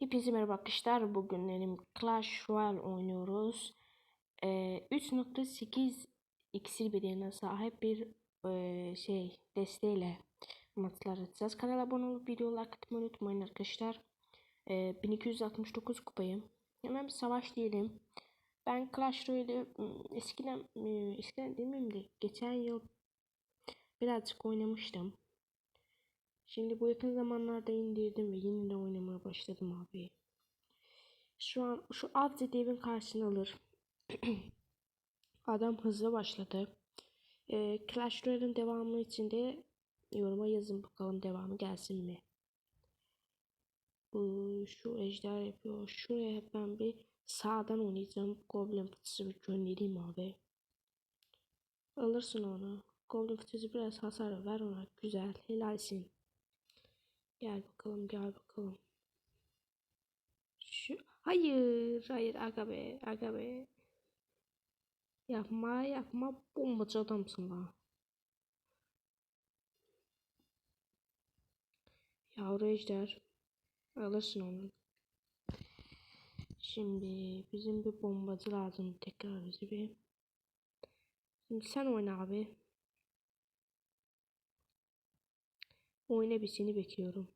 Hepinize merhaba arkadaşlar. Bugün benim Clash Royale oynuyoruz. Ee, 3.8 iksir birliğine sahip bir e, şey desteğiyle maçlar atacağız. Kanala abone olup video like atmayı unutmayın arkadaşlar. Ee, 1269 kupayım. Hemen bir savaş diyelim. Ben Clash Royale'i ım, eskiden ım, eskiden demeyeyim de geçen yıl birazcık oynamıştım. Şimdi bu yakın zamanlarda indirdim ve yeniden oynamaya başladım abi. Şu an şu alt evin karşısına alır. Adam hızlı başladı. Ee, Clash Royale'in devamı için de yoruma yazın bakalım devamı gelsin mi? Bu şu ejder yapıyor. Şuraya ben bir sağdan oynayacağım. Goblin fıtısı bir göndereyim abi. Alırsın onu. Goblin fıtısı biraz hasar ver ona. Güzel. Helalsin. Gel bakalım gel bakalım. Şu hayır hayır aga be aga be. Yapma yapma bombacı adamsın lan. Yavru ejder. Alırsın onu. Şimdi bizim bir bombacı lazım tekrar bize bir. Şimdi sen oyna abi. Oyna bir seni bekliyorum.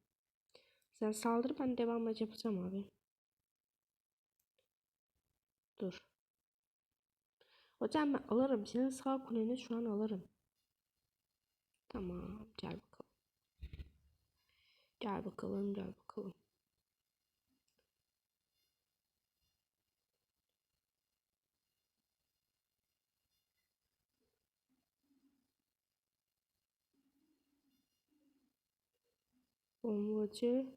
Sen saldır ben devam yapacağım abi. Dur. Hocam ben alırım. Senin sağ kuleni şu an alırım. Tamam. Gel bakalım. Gel bakalım. Gel bakalım. Bombacı.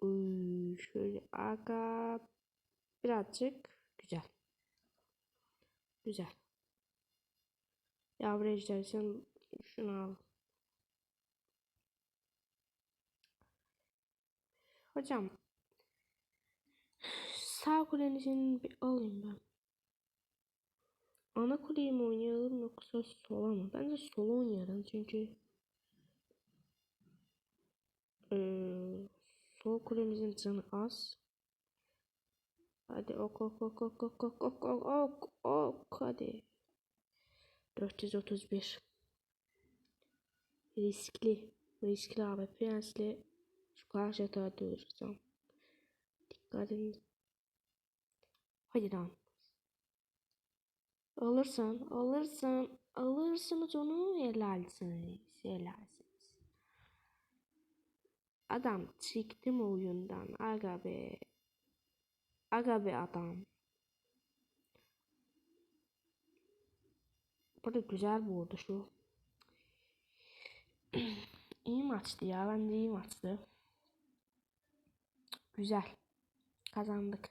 Uy, şöyle aga birazcık güzel. Güzel. Yavru ejder sen şunu al. Hocam sağ kulenizi bir alayım ben. Ana kuleyi mi oynayalım yoksa sola mı? Bence sola oynayalım çünkü ee, sol kulemizin canı az. Hadi ok ok ok ok ok ok ok ok ok ok hadi. 431 Riskli. Riskli abi. Prensli şu karşı yatağa duracağım. Dikkat edin. Hadi lan. Alırsan, alırsan, alırsınız onu helalsiniz, helalsiniz. Adam çıktı mı oyundan? Aga be. Aga be adam. Burada güzel bu arada şu. iyi maçtı ya. Bence iyi maçtı. Güzel. Kazandık.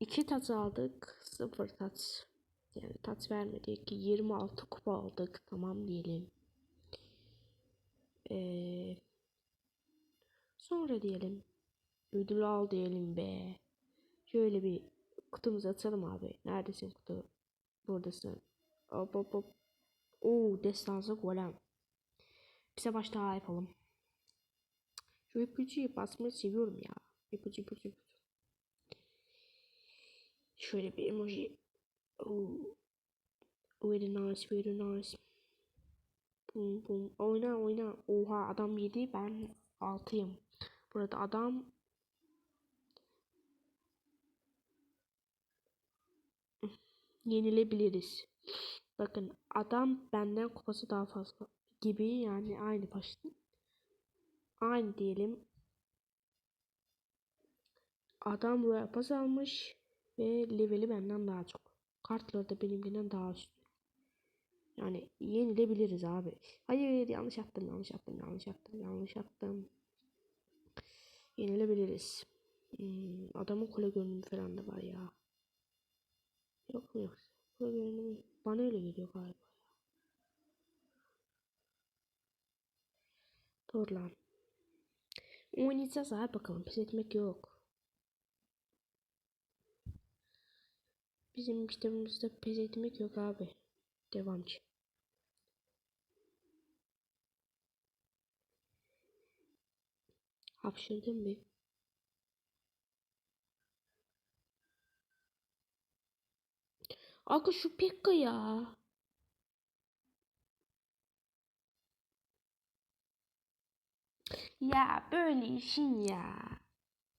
İki taç aldık. Sıfır taç. Yani taç vermedik. 26 kupa aldık. Tamam diyelim. Ee, sonra diyelim. Ödül al diyelim be. Şöyle bir kutumuzu açalım abi. Neredesin kutu? Buradasın. Hop hop hop. Oo destansı golem. Bize baş daha yapalım. Şu ipucuyu basmayı seviyorum ya. İpucu ipucu ipucu. Şöyle bir emoji. Oo. Very nice, very nice. Bum bum. Oyna oyna. Oha adam 7 ben 6'yım. Burada adam yenilebiliriz. Bakın adam benden kupası daha fazla gibi yani aynı başlı. Aynı diyelim. Adam Royal Pass almış ve leveli benden daha çok. Kartları da benimkinden daha üstün. Yani yenilebiliriz abi. Hayır yanlış yaptım yanlış yaptım yanlış yaptım yanlış yaptım. Yenilebiliriz. Hmm, adamın kule görünümü falan da var ya. Yok mu yoksa? Kule görünümü bana öyle geliyor galiba. Dur lan. Oynayacağız abi bakalım. Pes etmek yok. Bizim kitabımızda pes etmek yok abi. Devamcı. Hapşırdım bir. Aga şu Pekka ya. Ya böyle işin ya.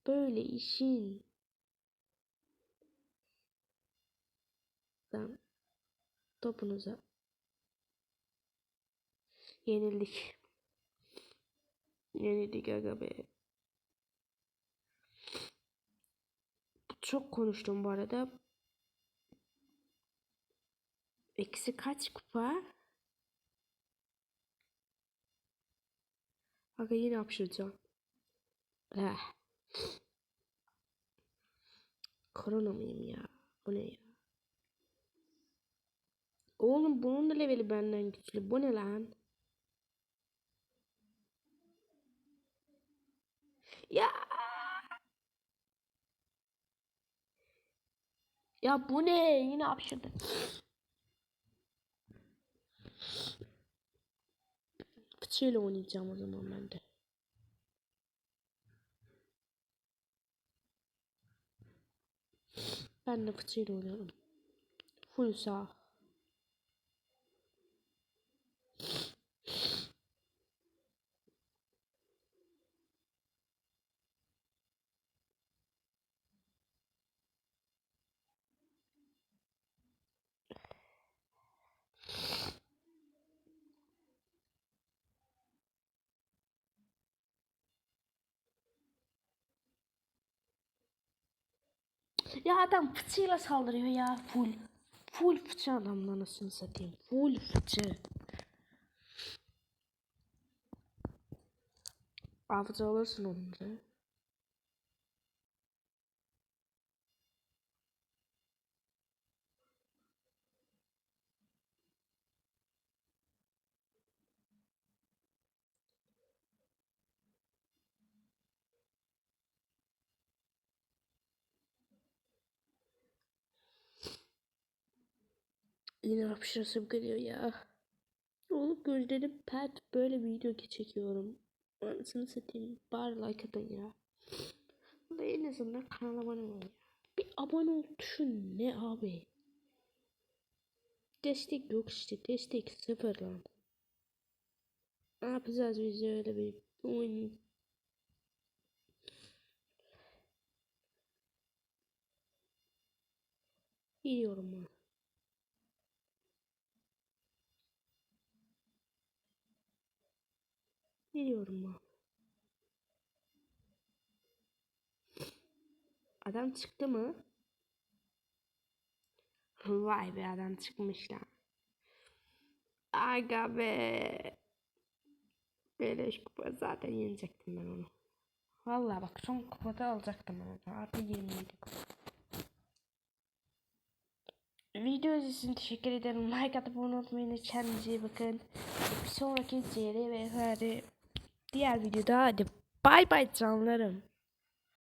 Böyle işin. Lan topunuza. Yenildik. Yenildik aga be. Çok konuştum bu arada. Eksi kaç kupa? Aga yine hapşıracağım. Eh. Korona mıyım ya? Bu ne ya? Oğlum bunun da leveli benden güçlü. Bu ne lan? Ya. Ya bu ne? Yine hapşırdı. Fıçıyla oynayacağım o zaman ben de. Ben de fıçıyla oynayalım. Full sağ. Ya adam fıçıyla saldırıyor ya full. Full fıçı adamın anasını satayım. Full fıçı. Avcı alırsın onları. Yine hapşırasım geliyor ya. Oğlum gözlerim pert böyle video çekiyorum. Anasını satayım. Bari like atın ya. Da en azından kanala abone olun ya. Bir abone ol tuşu ne abi? Destek yok işte. Destek sıfır lan. Ne yapacağız biz öyle bir oyun? Biliyorum ben. Biliyorum ben. Adam çıktı mı? Vay be adam çıkmış lan. Aga be. Beleş kupa zaten yenecektim ben onu. Vallahi bak son kupada alacaktım ben onu. Artı 27 kupa. Video için teşekkür ederim. Like atıp unutmayın. Kendinize iyi bakın. Bir sonraki CR ve diğer videoda hadi bay bay canlarım.